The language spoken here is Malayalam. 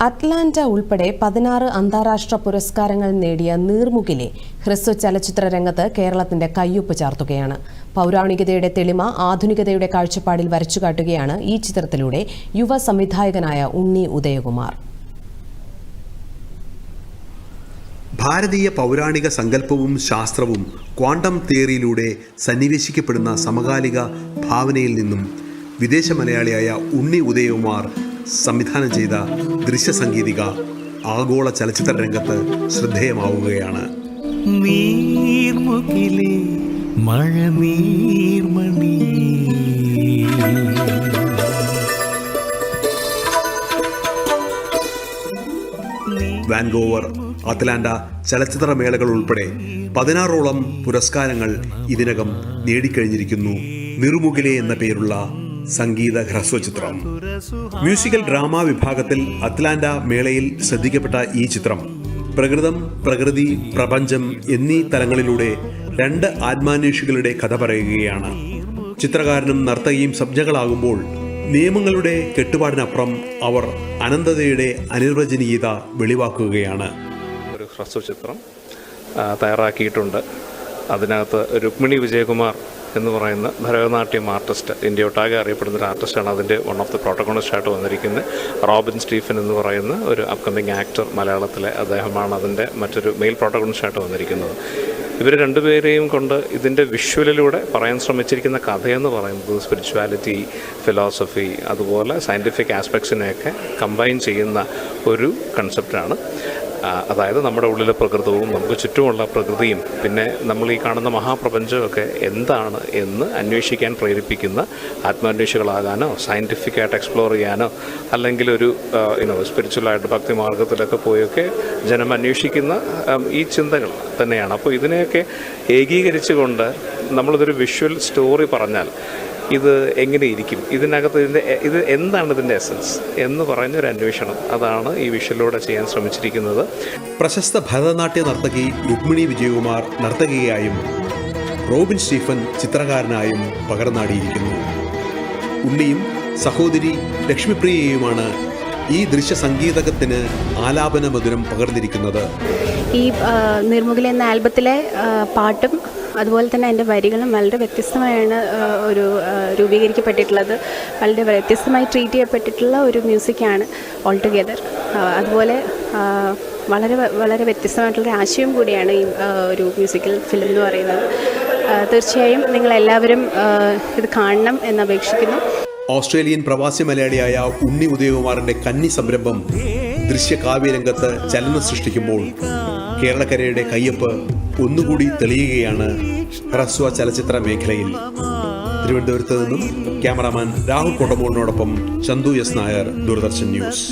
അറ്റ്ലാന്റ ഉൾപ്പെടെ പതിനാറ് അന്താരാഷ്ട്ര പുരസ്കാരങ്ങൾ നേടിയ നീർമുകിലെ ഹ്രസ്വ ചലച്ചിത്ര രംഗത്ത് കേരളത്തിന്റെ കയ്യൊപ്പ് ചാർത്തുകയാണ്. പൗരാണികതയുടെ തെളിമ ആധുനികതയുടെ കാഴ്ചപ്പാടിൽ വരച്ചുകാട്ടുകയാണ് ഈ ചിത്രത്തിലൂടെ യുവ സംവിധായകനായ ഉണ്ണി ഉദയകുമാർ. ഭാരതീയ പൗരാണിക സങ്കല്പവും ശാസ്ത്രവും ക്വാണ്ടം തിയറിയിലൂടെ സന്നിവേശിക്കപ്പെടുന്ന സമകാലിക ഭാവനയിൽ നിന്നും വിദേശ മലയാളിയായ ഉണ്ണി ഉദയകുമാർ സംവിധാനം ചെയ്ത ദൃശ്യ സംഗീതിക ആഗോള ചലച്ചിത്ര രംഗത്ത് ശ്രദ്ധേയമാവുകയാണ്. മഴ നീർമണി. വാൻഗോവർ അത്ലാന്റ ചലച്ചിത്ര മേളകൾ ഉൾപ്പെടെ പതിനാറോളം പുരസ്കാരങ്ങൾ ഇതിനകം നേടിക്കഴിഞ്ഞിരിക്കുന്നു. നിറുമുകിലെ എന്ന പേരുള്ള സംഗീത ഹ്രസ്വചിത്രം മ്യൂസിക്കൽ ഡ്രാമ വിഭാഗത്തിൽ അറ്റ്ലാന്റ മേളയിൽ ശ്രദ്ധിക്കപ്പെട്ട ഈ ചിത്രം പ്രകൃതം പ്രകൃതി പ്രപഞ്ചം എന്നീ തലങ്ങളിലൂടെ രണ്ട് ആത്മാന്വേഷികളുടെ കഥ പറയുകയാണ്. ചിത്രകാരനും നർത്തകിയും സബ്ജകളാകുമ്പോൾ നിയമങ്ങളുടെ കെട്ടുപാടിനപ്പുറം അവർ അനന്തതയുടെ അനിർവചനീയത വെളിവാക്കുകയാണ്. ഒരു ഹ്രസ്വചിത്രം തയ്യാറാക്കിയിട്ടുണ്ട്. അതിനകത്ത് രുക്മിണി വിജയകുമാർ എന്ന് പറയുന്ന ഭരതനാട്യം ആർട്ടിസ്റ്റ് ഇന്ത്യ ഒട്ടാകെ അറിയപ്പെടുന്ന ഒരു ആർട്ടിസ്റ്റാണ്. അതിന്റെ വൺ ഓഫ് ദി പ്രോട്ടഗോണിസ്റ്റ് ആയിട്ട് വന്നിരിക്കുന്നത് റോബിൻ സ്റ്റീഫൻ എന്ന് പറയുന്ന ഒരു അപ്കമിങ് ആക്ടർ മലയാളത്തിലെ അദ്ദേഹമാണ്. അതിന്റെ മറ്റൊരു മെയിൽ പ്രോട്ടഗോണിസ്റ്റ് ആയിട്ട് വന്നിരിക്കുന്നത്. ഇവർ രണ്ടുപേരെയും കൊണ്ട് ഇതിന്റെ വിഷ്വലിലൂടെ പറയാൻ ശ്രമിച്ചിരിക്കുന്ന കഥയെന്ന് പറയുന്നത് സ്പിരിച്വാലിറ്റി ഫിലോസഫി അതുപോലെ സയന്റിഫിക് ആസ്പെക്ട്സിനെയൊക്കെ കമ്പൈൻ ചെയ്യുന്ന ഒരു കൺസെപ്റ്റാണ് അതായത് നമ്മുടെ ഉള്ളിലെ പ്രകൃതവും നമുക്ക് ചുറ്റുമുള്ള പ്രകൃതിയും പിന്നെ നമ്മൾ ഈ കാണുന്ന മഹാപ്രപഞ്ചമൊക്കെ എന്താണ് എന്ന് അന്വേഷിക്കാൻ പ്രേരിപ്പിക്കുന്ന ആത്മാന്വേഷികളാകാനോ സയന്റിഫിക്കായിട്ട് എക്സ്പ്ലോർ ചെയ്യാനോ അല്ലെങ്കിൽ ഒരു ഇനോ സ്പിരിച്വലായിട്ട് ഭക്തി മാർഗത്തിലൊക്കെ പോയൊക്കെ ജനം അന്വേഷിക്കുന്ന ഈ ചിന്തകൾ തന്നെയാണ്. അപ്പോൾ ഇതിനെയൊക്കെ ഏകീകരിച്ചുകൊണ്ട് നമ്മളിതൊരു വിഷ്വൽ സ്റ്റോറി പറഞ്ഞാൽ ഇത് എങ്ങനെയിരിക്കും? ഇതിനകത്ത് ഇതിന്റെ ഇത് എന്താണ് ഇതിന്റെ എസൻസ് എന്ന് പറഞ്ഞൊരു അന്വേഷണം അതാണ് ഈ വിഷ്വലിലൂടെ ചെയ്യാൻ ശ്രമിച്ചിരിക്കുന്നത്. പ്രശസ്ത ഭരതനാട്യ നർത്തകി രുക്മിണി വിജയകുമാർ നർത്തകിയായും റോബിൻ സ്റ്റീഫൻ ചിത്രകാരനായും പകർന്നാടിയിരിക്കുന്നു. ഉണ്ണിയും സഹോദരി ലക്ഷ്മിപ്രിയയുമാണ് ഈ ദൃശ്യ സംഗീതകത്തിന് ആലാപന മധുരം പകർന്നിരിക്കുന്നത്? ഈ നിർമുകിൽ എന്ന ആൽബത്തിലെ പാട്ടും അതുപോലെ തന്നെ അതിന്റെ വരികളും വളരെ വ്യത്യസ്തമായാണ് ഒരു രൂപീകരിക്കപ്പെട്ടിട്ടുള്ളത്. വളരെ വ്യത്യസ്തമായി ട്രീറ്റ് ചെയ്യപ്പെട്ടിട്ടുള്ള ഒരു മ്യൂസിക്കാണ് ഓൾ ടുഗെദർ അതുപോലെ വളരെ വളരെ വ്യത്യസ്തമായിട്ടുള്ള ആശയം കൂടിയാണ് ഈ ഒരു മ്യൂസിക്കൽ ഫിലിം എന്ന് പറയുന്നത്. തീർച്ചയായും നിങ്ങളെല്ലാവരും ഇത് കാണണം എന്ന് അപേക്ഷിക്കുന്നു. ഓസ്ട്രേലിയൻ പ്രവാസി മലയാളിയായ ഉണ്ണി ഉദയകുമാറിന്റെ കന്നി സംരംഭം ദൃശ്യകാവ്യരംഗത്ത് ചലനം സൃഷ്ടിക്കുമ്പോൾ കേരളക്കരയുടെ കയ്യൊപ്പ് ഒന്നുകൂടി തെളിയുകയാണ് ഹ്രസ്വ ചലച്ചിത്ര മേഖലയിൽ. തിരുവനന്തപുരത്ത് നിന്നും ക്യാമറാമാൻ രാഹുൽ കൊടമോളിനോടൊപ്പം ചന്തു എസ് നായർ ദൂരദർശൻ ന്യൂസ്.